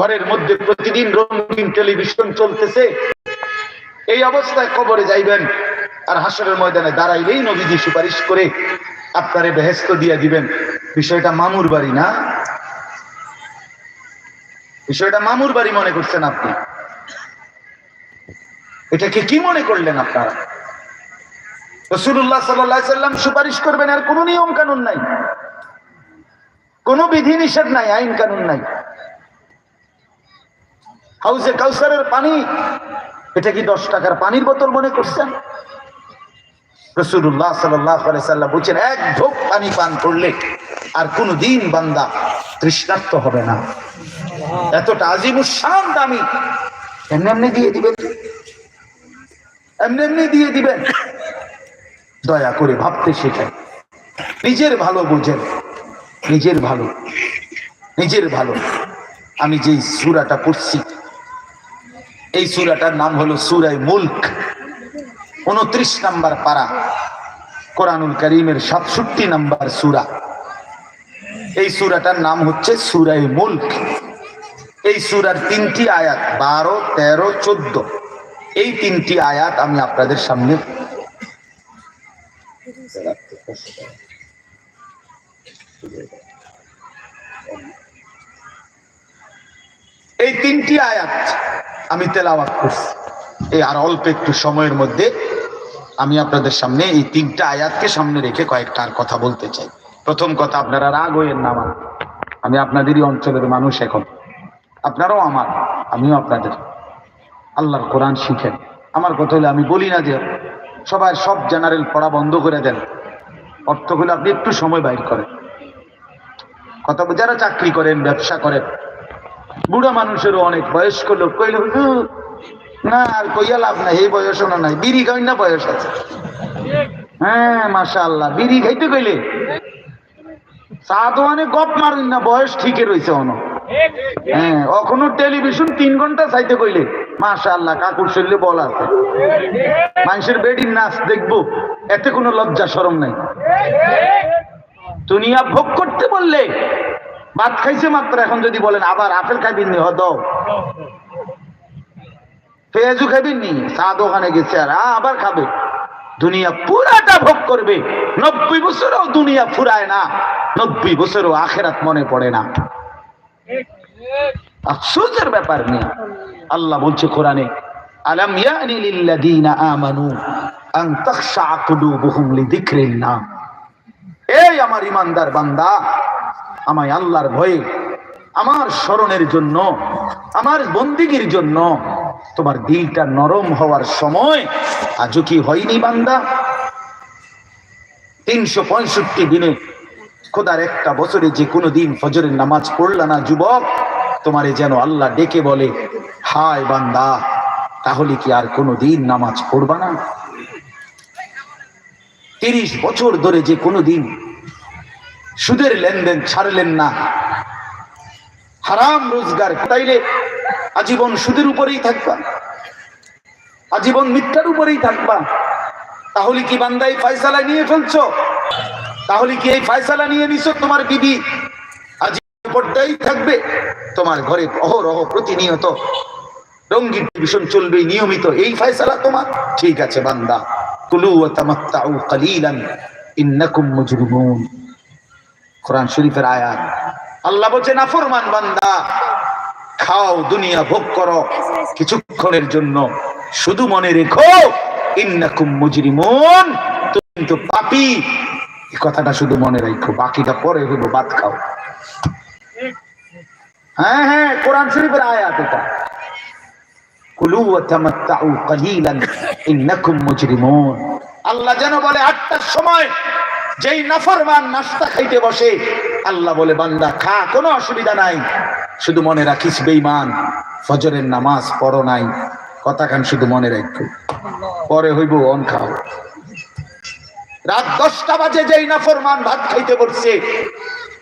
ঘরের মধ্যে প্রতিদিন রঙিন টেলিভিশন চলতেছে। এই অবস্থায় কবরে যাইবেন আর হাসরের ময়দানে দাঁড়াইলেই নবীজি সুপারিশ করে আপনারে বেহেস্ত দিয়ে দিবেন। বিষয়টা মামুর বাড়ি না? বিষয়টা মামুর বাড়ি মনে করছেন আপনি? এটাকে কি মনে করলেন আপনারা? রসুল্লাহ সাল্লাম সুপারিশ করবেন, আর কোনো নিয়ম কানুন নাই। কোনো বিধি নিষেধ নাই আইন কানুন নাই। হাউসে কাউসারের পানি, এটা কি দশ টাকার পানির বোতল মনে করছেন? রসুল্লাহ সাল্লাম বলছেন, এক ঢোক পানি পান করলে আর কোন দিন বান্দা তৃষ্ণার্ত হবে না। এতটা আজিমুসান দামি। এমনি এমনি দিয়ে দিবেন। এমনি এমনি দিয়ে দিবেন। দয়া করে ভাবতে শেখায়। নিজের ভালো বুঝেন। নিজের ভালো। নিজের ভালো। আমি যেই সুরাটা পড়ছি এই সুরাটার নাম হলো সুরাই মুল্ক। উনত্রিশ নাম্বার পারা। কোরআনুল করিমের সাতষট্টি নাম্বার সুরা। এই সুরাটার নাম হচ্ছে সুরাই মুল্ক। এই সুরার তিনটি আয়াত, বারো, তেরো, চোদ্দ। এই তিনটি আয়াত আমি আপনাদের সামনে এই তিনটি আয়াত আমি তেলাওয়াত করছি। এই আর অল্প একটু সময়ের মধ্যে আমি আপনাদের সামনে এই তিনটা আয়াতকে সামনে রেখে কয়েকটা আর কথা বলতে চাই। প্রথম কথা, আপনারা রাগ হইয়েন না আমার। আমি আপনাদেরই অঞ্চলের মানুষ এখন। আপনারাও আমার, আমিও আপনাদের। আল্লাহর কোরআন শিখেন। আমার কথা হলে আমি বলি না যে সবাই সব জেনারেল পড়া বন্ধ করে দেন। অর্থ হলে আপনি একটু সময় বাইর করেন। কথা যারা চাকরি করেন, ব্যবসা করেন বুড়া মানুষেরও অনেক বয়স্ক লোক কইলে না, আর কইয়া লাভ নাই, এই বয়সও না নাই, বিড়ি খাই না বয়স আছে। হ্যাঁ মাশা আল্লাহ বিড়ি খাইতে কইলে? গপ মারুন না, বয়স ঠিকই রয়েছে অন। হ্যাঁ টেলিভিশন তিন ঘণ্টা চাইতে কইলে মাশা আল্লাহ কাকুর শরীরে বল আছে। মানুষের বেডির নাচ দেখব, এতে কোনো লজ্জা সরম নাই। দুনিয়া ভোগ করতে বললে ভাত খাইছে মাত্র, এখন যদি বলেন আবার আপেল খাইবেন নি হদ পেঁয়াজু খাইবেন নি, চা দোকানে গেছে আর আবার খাবে। দুনিয়া পুরাটা ভোগ করবে। নব্বই বছরও দুনিয়া ফুরায় না, নব্বই বছরও আখেরাত মনে পড়ে না। আফসোসের ব্যাপার নেই। আল্লাহ বলছে কোরআনে, আলাম ইয়ানি লিল্লাযীনা আমানু আন তাখশা কুলুবুহুম লিযিকরিল্লাহ এই আমার ইমানদার বান্দা আমায় আল্লাহর ভয়ে, আমার স্মরণের জন্য, আমার বন্দিগির জন্য, তোমার দিলটা নরম হওয়ার সময় আজও কি হয়নি বান্দা? তিনশো পঁয়ষট্টি দিনে খোদার একটা বছরে যে কোনো দিন ফজরের নামাজ পড়লা না যুবক, তোমারে যেন আল্লাহ ডেকে বলে, হায় বান্দা, তাহলে কি আর কোনো দিন নামাজ পড়বা না? তিরিশ বছর ধরে যে কোনো দিন সুদের লেনদেন ছাড়লেন না। হারাম রোজগার, তাইলে আজীবন সুদের উপরেই থাকবা। আজীবন মিথ্যার উপরেই থাকবা। তাহলে কি বান্দা এই ফায়সালা নিয়ে ফেলছো? তাহলে কি এই ফায়সালা নিয়ে নিছো তোমার বিবি? পর্দাই থাকবে তোমার ঘরে অহরহ প্রতিনিয়ত। রঙ্গিন টেলিভিশন চলবে, নিয়মিত। এই ফায়সালা তোমার? ঠিক আছে বান্দা। কুলু ওয়া তামাত্তাউ কালিলান, ইন্নাকুম মুজরিমুন কোরআন শরীফের আয়াত। আল্লাহ বলছে নাফরমান বান্দা, খাও, দুনিয়া ভোগ করো কিছুক্ষণের জন্য। শুধু মনে রেখো হ্যাঁ হ্যাঁ কোরআন শরীফের আয়াত এটা। কুলু আল্লাহ যেন বলে, আটটার সময় যেই নাফরমান নাস্তা খাইতে বসে, আল্লাহ বলে, বান্দা, খা, কোনো অসুবিধা নাই। শুধু মনে রাখিস, বেঈমান, ফজরের নামাজ পড়ো নাই। কথা খান শুধু মনে রাখো পরে হইব, অন খাও। রাত দশটা বাজে যেই নাফরমান ভাত খাইতে বসছে,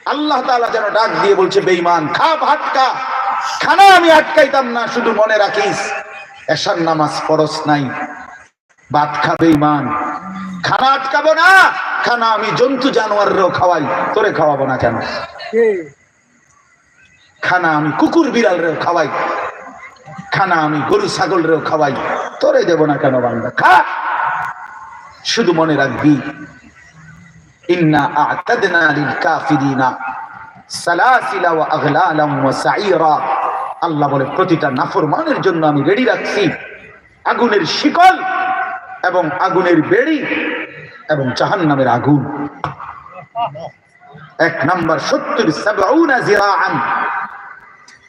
আল্লাহ তাআলা যেন ডাক দিয়ে বলছে, বেঈমান, খা, ভাত খা। খানা আমি আটকাইতাম না, শুধু মনে রাখিস। এশার নামাজ পড়স নাই। ভাত খাবে ইমান খানা আটকাবো না। খানা আমি জন্তু জানোয়ারও খাওয়াই তোরে খাওয়াবো না কেন? খানা আমি কুকুর বিড়াল রেও খাওয়াই খানা আমি গরু ছাগল রেও খাওয়াই তোরে দেব না কেন বান্দা? খা! শুধু মনে রাখবি ইন্না আ'তাদনা লিল কাফিরিনা সালাসিলা ওয়া আগলালাম ওয়া সাইরা আল্লাহ বলে প্রতিটা নাফরমানের জন্য আমি রেডি রাখছি। আগুনের শিকল এবং আগুনের বেড়ি এবং জাহান্নামের আগুন। এক নম্বর, সত্তর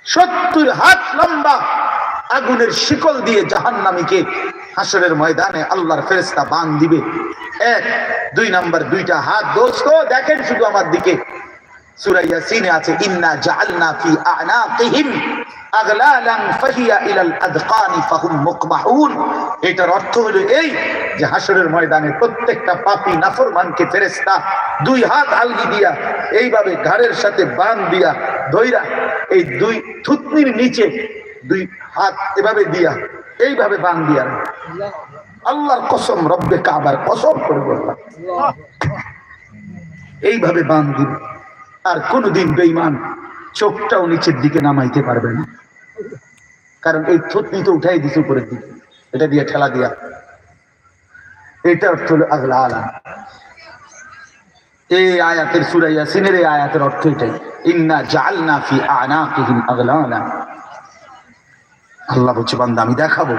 সত্তর হাত লম্বা আগুনের শিকল দিয়ে জাহান নামীকে হাসরের ময়দানে আল্লাহর ফেরেস্তা বান দিবে। এক, দুই নাম্বার, দুইটা হাত। দোস্ত, দেখেন শুধু আমার দিকে। ইয়াসিনে আছে, ইন্না জাআলনা ফি আ'নাকিহিম আগলালান ফাহিয়া ইলাল আদকানি ফাহুম মুকমাহুন। এটার অর্থ হলো এই যে হাসরের ময়দানে প্রত্যেকটা নাফরমানকে দুই হাত আলগি দিয়া, এইভাবে ঘাড়ের সাথে বান দিয়া ধইরা এই দুই থুতনির নিচে দুই হাত এভাবে দিয়া, এইভাবে বান দিয়া। আল্লাহর কসম, রব্বে কাবার কসম করে বললাম। এইভাবে বান দিবে আর কোনোদিন বেইমান চোখটাও নিচের দিকে নামাইতে পারবে না। কারণ এই থুতনি তো উঠাই দিছে উপরের দিকে। এটা দিয়ে ঠেলা দিয়া। এটা অর্থ হলো আগলা আলা। এই আয়াতের সুরাইয়া সিনের এই আয়াতের অর্থ এটাই। ইন্না জালনা ফি আনাকিহিম আগলালা। আল্লাহ বলছে, বান্দা, আমি দেখাবো।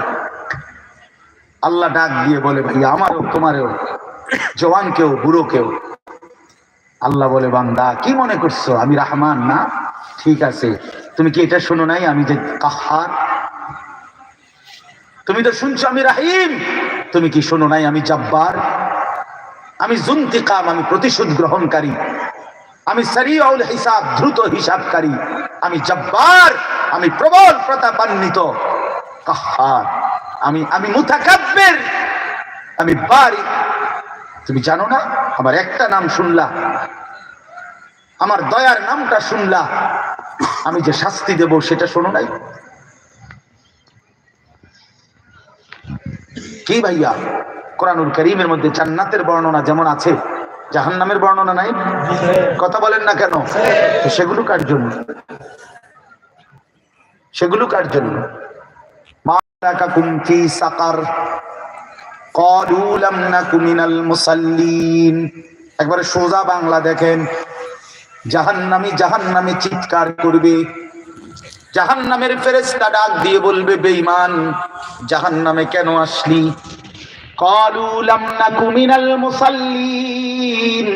আল্লাহ ডাক দিয়ে বলে ভাই আমারও, তোমারও জওয়ান কেউ বুড়ো কেউ আল্লাহ বলে, বান্দা, কি মনে করছ? আমি রাহমান না? ঠিক আছে। তুমি কি এটা শোনো নাই? আমি যে কাহার। তুমি তো শুনছো আমি রাহিম। তুমি কি শোনো নাই? আমি জব্বার। আমি জুন্তিকাম, আমি প্রতিশোধ গ্রহণকারী। আমি সারিয়াউল হিসাব, দ্রুত হিসাবকারী। আমি জব্বার, আমি প্রবল প্রতাপান্বিত। কাহার। আমি আমি মুতাকাব্বির। আমি বারি তুমি জানো না? আমার একটা নাম শুনলা। আমার দয়ার নামটা শুনলা। আমি যে শাস্তি দেব সেটা শোনো নাই? কি ভাইয়া? কোরআনুল করিমের মধ্যে জান্নাতের বর্ণনা যেমন আছে, জাহান্নামের বর্ণনা নাই? কথা বলেন না কেন? সেগুলো কার জন্য? সেগুলো কার জন্য? মা সাকার। قالوا لم نك من المصلين একবারে সোজা বাংলা দেখেন জাহান্নামী জাহান্নামে চিৎকার করবে জাহান্নামের ফেরেশতা ডাক দিয়ে বলবে বেঈমান জাহান্নামে কেন আসলি قالوا لم نك من المصلين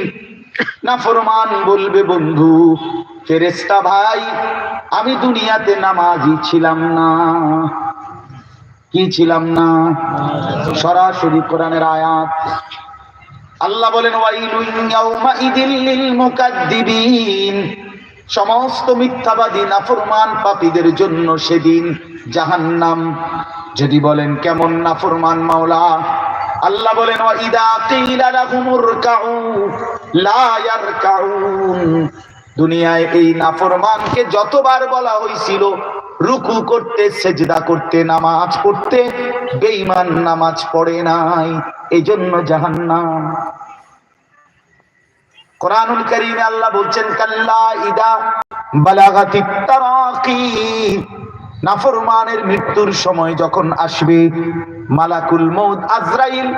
নাফরমান বলবে বন্ধু ফেরেশতা ভাই আমি দুনিয়াতে নামাজি ছিলাম না কি ছিলাম না? সরাসরি কোরআনের আয়াত। আল্লাহ বলেন সমস্ত মিথ্যাবাদী, নাফরমান পাপীদের জন্য সেদিন জাহান্নাম। যদি বলেন, কেমন নাফরমান মাওলা? আল্লাহ বলেন কাউ দুনিয়ায় এই নাফরমানকে যতবার বলা হয়েছিল রুকু করতে, সেজদা করতে, নামাজ পড়তে, বেঈমান নামাজ পড়ে নাই। এই জন্য জাহান্নাম। কোরআনুল কারীমে আল্লাহ বলছেন, কাল্লা ইদা বালাগাতিত তারাকি। নাফরমানের মৃত্যুর সময় যখন আসবে, মালাকুল মউত আজরাইল,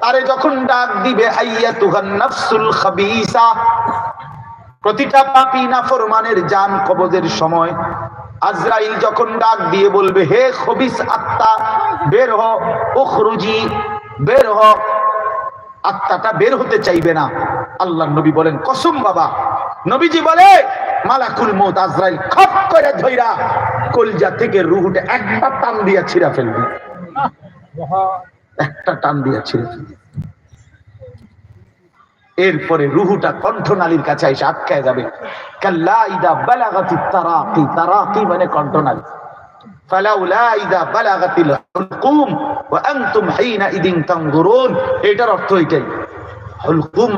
তারে যখন ডাক দিবে আইয়াতুহান নাফসুল খাবিসা প্রতিটা পাপী নাফরমানের জান কবজের সময়। আজরাইল যখন ডাক দিয়ে বলবে হে খবিস আত্মা বের হ উখরুজি বের হ। আত্মাটা বের হতে চাইবে না। আল্লাহ নবী বলেন কসম বাবা। নবীজি বলে মালাকুল মৌত আজরাইল খপ করে ধইরা কলজা থেকে রুহুটা একটা টান দিয়া ছিঁড়া ফেলবে। একটা টান দিয়া ছিঁড়ে ফেলবে। এরপরে রুহুটা কণ্ঠনালীর কাছে এসে আটকায় যাবে। বালাগাতি তারাকি তারাকি মানে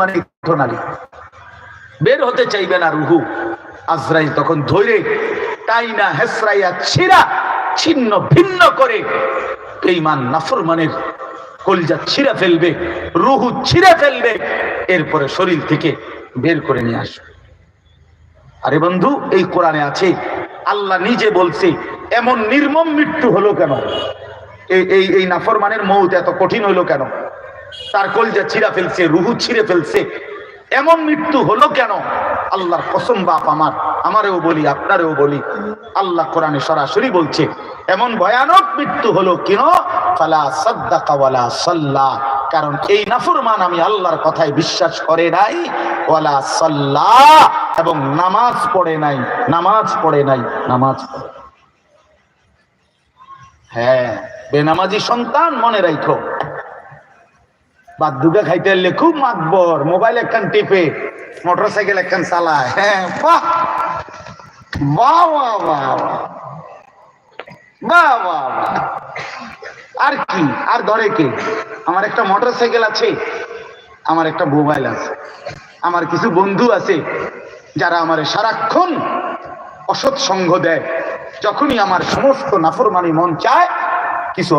মানে কণ্ঠনালী। বের হতে চাইবে না রুহু। তখন ছিন্ন, ভিন্ন করে বেঈমান নাফরমানের কলিজা ছিঁড়ে ফেলবে, রুহু ছিঁড়ে ফেলবে। এরপরে শরীর থেকে বের করে নিয়ে আসবে। আরে বন্ধু, এই কোরআনে আছে, আল্লাহ নিজে বলছে, এমন নির্মম মৃত্যু হলো কেন? এই এই নাফরমানের মৌত এত কঠিন হলো কেন? তার কলজা ছিঁড়া ফেলছে, রুহু ছিঁড়ে ফেলছে এমন মৃত্যু হলো কেন? আল্লাহর কসম বাপ আমার, আমারেও বলি, আপনারেও বলি। আল্লাহ কোরআনে সরাসরি বলছে, এমন ভয়ানক মৃত্যু হলো কেন? ফালা সাদ্দাকা ওয়ালা সাল্লা। কারণ এই নাফরমান আমি আল্লাহর কথায় বিশ্বাস করে নাই। ওয়ালা সাল্লা। এবং নামাজ পড়ে নাই, নামাজ পড়ে নাই, নামাজ হ্যাঁ বেনামাজি সন্তান মনে রাখো বাদ দুগা খাইতে এলে খুব মাতবর মোবাইল একখান টিপে মোটর সাইকেল একখান চালায়। হ্যাঁ বাহ! আর কি? আর ধরে কে? আমার একটা মোটর সাইকেল আছে, আমার একটা মোবাইল আছে। আমার কিছু বন্ধু আছে, যারা আমার সারাক্ষণ অসৎ সঙ্গ দেয়। যখনই আমার সমস্ত নাফরমানি মন চায়